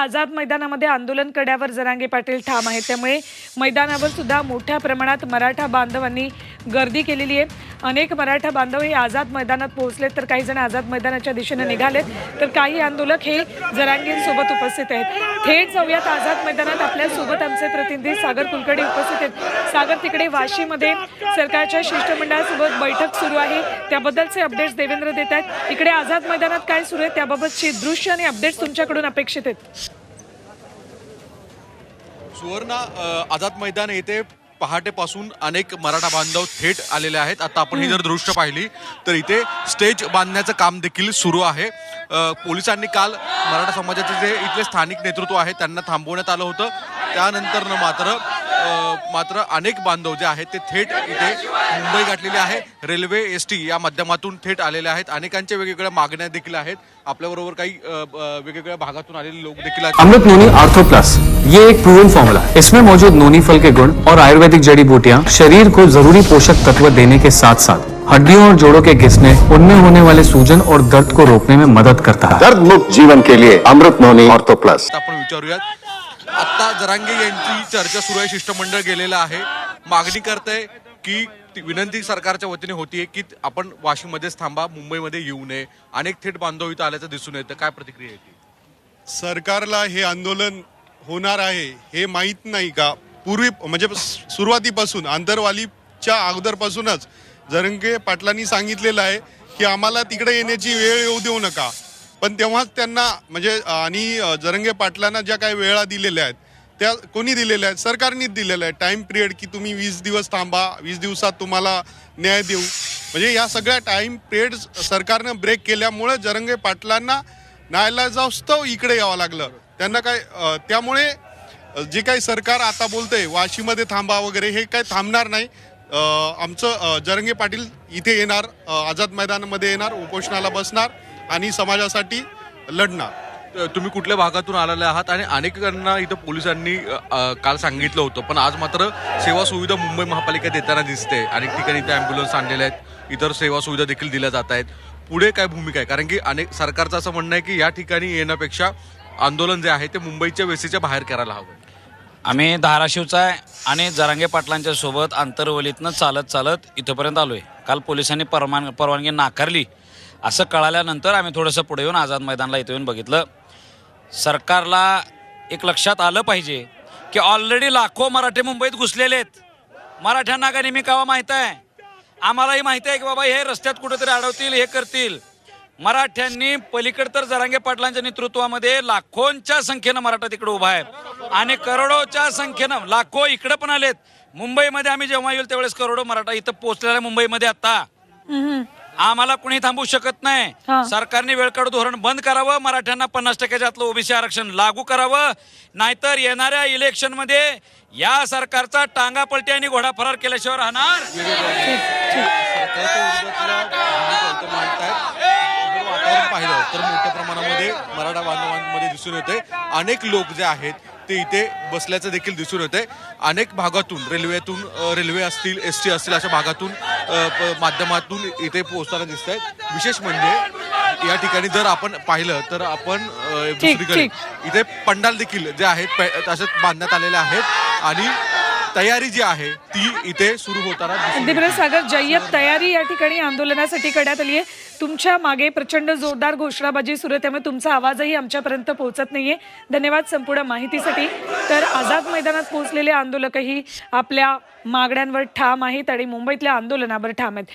आझाद मैदानामध्ये आंदोलन कड्यावर जरांगे पाटील ठाम आहेत. त्यामुळे मैदानावर सुद्धा मोठ्या प्रमाणात मराठा बांधवांनी गर्दी केलेली आहे. अनेक मराठा बांधव हे आझाद मैदानात पोहोचले तर काही जण आझाद मैदानाच्या दिशेने निघालेत. तर काही आंदोलक हे जरांगींसोबत उपस्थित आहेत. थेट जाऊयात आझाद मैदानात आपल्यासोबत आमचे प्रतिनिधी सागर कुलकर्णी उपस्थित आहेत. सागर तिकडे वाशीमध्ये सरकारच्या शिष्टमंडळासोबत बैठक सुरू आहे. त्याबद्दलचे अपडेट्स देवेंद्र देत आहेत. इकडे आझाद मैदानात काय सुरू आहे त्याबाबतची दृश्य आणि अपडेट्स तुमच्याकडून अपेक्षित आहेत. सुवर्ण आझाद मैदान येथे पहाटेपासून अनेक मराठा बांधव थेट आलेले आहेत. आता आपण ही जर दृश्य पाहिली तर इथे स्टेज बांधण्याचं काम देखील सुरू आहे. पोलिसांनी काल मराठा समाजाचे जे इथले स्थानिक नेतृत्व आहे त्यांना थांबवण्यात आलं होतं. त्यानंतर मात्र मात्र अनेक बांधव जे आहेत ते थेट इथे मुंबई गाठलेले आहे रेल्वे एस टी या माध्यमातून थेट आलेले आहेत. अनेकांच्या वेगवेगळ्या मागण्या देखील आहेत. आपल्याबरोबर काही वेगवेगळ्या भागातून आलेले लोक देखील आहेत. अमृत नोनी आर्थो प्लस ये एक प्रूवन फॉर्मूला है। इसमें मौजूद नोनी फल के गुण और आयुर्वेदिक जड़ी बूटियाँ शरीर को जरूरी पोषक तत्व देने के साथ साथ हड्डियों और जोड़ों के घिसने उनमें होने वाले सूजन और दर्द को रोकने में मदद करता है। दर्द मुक्त जीवन के लिए अमृत नोनी ऑर्थो प्लस। आपण विचारूयात आता जरांगे यांची चर्चा सुरू आहे शिष्टमंडळ गेलेलं आहे. मागणी करतंय की ती विनंती सरकारच्या वतीने होतीये की आपण वाशिममध्येच थांबा मुंबईमध्ये येऊ नये. अनेक थेट बांधव इथं आल्याचं दिसून येतं. काय प्रतिक्रिया येते सरकारला हे आंदोलन होणार आहे हे माहीत नाही का? पूर्वी म्हणजे सुरुवातीपासून आंतरवालीच्या अगोदरपासूनच जरंगे पाटलांनी सांगितलेलं आहे की आम्हाला तिकडे येण्याची वेळ येऊ देऊ नका. पण तेव्हाच त्यांना म्हणजे आणि जरंगे पाटलांना ज्या काही वेळा दिलेल्या आहेत त्या कोणी दिलेल्या आहेत? सरकारनेच दिलेल्या आहेत. टाईम पिरियड की तुम्ही वीस दिवस थांबा वीस दिवसात तुम्हाला न्याय देऊ. म्हणजे या सगळ्या टाईम पिरियड सरकारनं ब्रेक केल्यामुळे जरंगे पाटलांना नाईलाजास्तव इकडे यावं लागलं. त्यांना काय त्यामुळे जे काही सरकार आता बोलतंय वाशीमध्ये थांबा वगैरे हे काय थांबणार नाही. आमचं जरंगे पाटील इथे येणार आझाद मैदानामध्ये येणार उपोषणाला बसणार. आणि समाजासाठी लढणार. तर तुम्ही कुठल्या भागातून आलेले आहात? आणि अनेकांना इथं पोलिसांनी काल सांगितलं होतं पण आज मात्र सेवा सुविधा मुंबई महापालिका देताना दिसते. अनेक ठिकाणी इथे अँब्युलन्स आणलेले आहेत. इतर सेवा सुविधा देखील दिल्या जात आहेत. पुढे काय भूमिका आहे? कारण की अनेक सरकारचं असं म्हणणं आहे की या ठिकाणी येण्यापेक्षा आंदोलन जे आहे ते मुंबईच्या वेसीच्या बाहेर करायला हवं. आम्ही धाराशिवचा आहे आणि जरांगे पाटलांच्या सोबत आंतरवलीतनं चालत चालत इथंपर्यंत आलो आहे काल पोलिसांनी परमान परवानगी नाकारली. असं कळाल्यानंतर आम्ही थोडंसं पुढे येऊन आझाद मैदानला इथं येऊन बघितलं. सरकारला एक लक्षात आलं पाहिजे की ऑलरेडी लाखो मराठे मुंबईत घुसलेले आहेत. मराठ्यांना का नेहमी कावा माहीत आहे? आम्हालाही माहिती आहे की बाबा हे रस्त्यात कुठेतरी अडवतील हे करतील. मराठ्यांनी पलीकड तर जरांगे पाटलांच्या नेतृत्वामध्ये लाखोंच्या संख्येनं मराठा तिकडे उभा आहे. आणि करोडोच्या संख्येनं लाखो इकडे पण आलेत. मुंबईमध्ये आम्ही जेव्हा येईल त्यावेळेस करोडो मराठा इथं पोहोचलेला मुंबईमध्ये आता. आम्हाला कुणी थांबवू शकत हा. नाही सरकारने वेळकाढू धोरण बंद करावं मराठ्यांना पन्नास टक्क्याच्या आतलं ओबीसी आरक्षण लागू करावं नाहीतर येणाऱ्या इलेक्शनमध्ये या सरकारचा टांगा पलटी आणि घोडा फरार केल्याशिवाय राहणार. वातावरण पाहिलं तर मोठ्या प्रमाणामध्ये मराठा बांधवांमध्ये दिसून येते अनेक लोक जे आहेत ते इथे बसल्याचं देखील दिसून येते अनेक भागातून रेल्वेतून अ, रेल्वे असतील एस टी असतील अशा भागातून माध्यमातून इथे पोहोचताना दिसत आहेत विशेष म्हणजे या ठिकाणी जर आपण पाहिलं तर आपण दुसरीकडे इथे पंडाल देखील जे आहेत तसेच बांधण्यात आलेले आहेत. आणि तयारी जी आहे ती इथे सुरू होताना सागर जय्यत तयारी या ठिकाणी आंदोलनासाठी करण्यात आली आहे. तुमच्या मागे प्रचंड जोरदार घोषणाबाजी सुरू आहे त्यामुळे तुमचा आवाजही आमच्यापर्यंत पोहोचत नाहीये. धन्यवाद संपूर्ण माहितीसाठी. तर आझाद मैदानात पोहोचलेले आंदोलकही आपल्या मागण्यांवर ठाम आहेत आणि मुंबईतल्या आंदोलनावर ठाम आहेत.